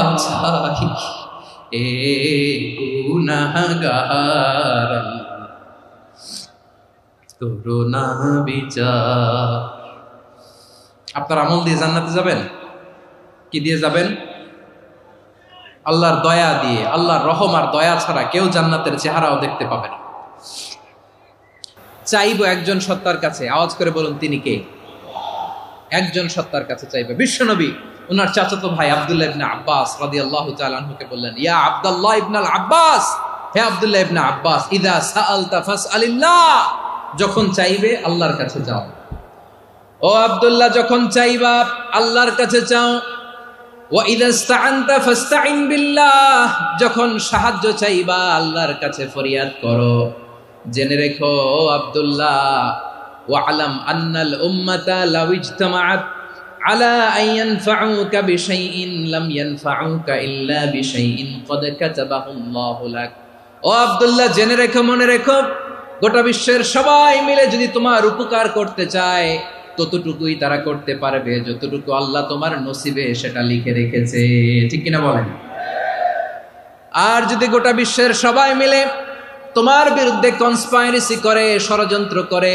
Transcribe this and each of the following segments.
চাহি এ গুনাগার। করোনা বিচার। আপনার আমল দিয়ে জান্নাতে যাবেন? কি দিয়ে যাবেন? আল্লাহর দয়া দিয়ে, আল্লাহর রহম আর দয়া ছাড়া কেউ জান্নাতের চেহারাও দেখতে পাবে না। চাইব একজন সত্তার কাছে। আওয়াজ করে বলুন, তিনি কে? একজন সত্তার কাছে চাইবে। বিশ্বনবী ওনার চাচাতো ভাই আব্দুল্লাহ ইবনে আব্বাস রাদিয়াল্লাহু আল্লাহ আনহুকে বললেন, ইয়া আব্দুল্লাহ ইবনে আব্বাস, হে আবদুল্লাহ ইবনা আব্বাস, ইদা সাআলতা ফাসআলিল্লাহ, যখন চাইবে আল্লাহর কাছে যাও। ও আবদুল্লাহ, যখন চাইবা আল্লাহর কাছে চাও যখন সাহায্য চাইবা আল্লাহর কাছে ফরিয়াদ করো। জেনে রেখো আব্দুল্লাহ ওয়ালাম আন্নাল উম্মাতা লাউ ইজতামাআত আলা আন ইয়ানফাউকা বিশাইইন, লাম ইয়ানফাউকা ইল্লা বিশাইইন ক্বাদ কাতাবাহু আল্লাহু লাক। ও আব্দুল্লাহ, জেনে রেখো, মনে রেখো, গোটা বিশ্বের সবাই মিলে যদি তোমার উপকার করতে চায়, ততটুকুই তারা করতে পারবে, যতটুকু আল্লাহ তোমার নসিবে সেটা লিখে রেখেছে। ঠিক কিনা বলেন? আর যদি গোটা বিশ্বের সবাই মিলে তোমার বিরুদ্ধে কনসপাইরেসি করে, ষড়যন্ত্র করে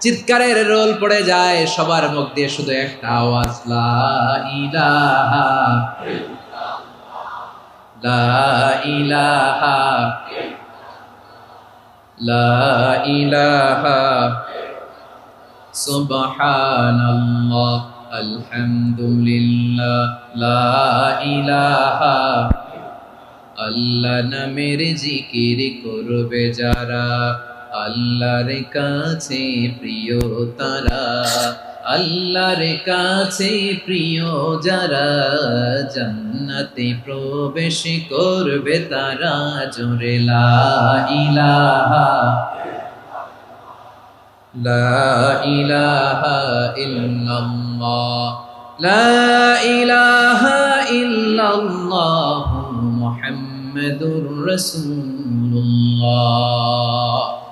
চিৎকারের রোল পড়ে যায়, সবার মুখ দিয়ে শুধু একটা আওয়াজ, লা ইলাহা লা ইলাহা লা ইলাহা আল্লাহ জিকির করবে যারা আল্লাহর কাছে প্রিয় তারা, আল্লাহর কাছে প্রিয় যারা, জান্নাতে প্রবেশ করবে তারা জোরে ইলাহা, লা ইলাহা লা ইলাহা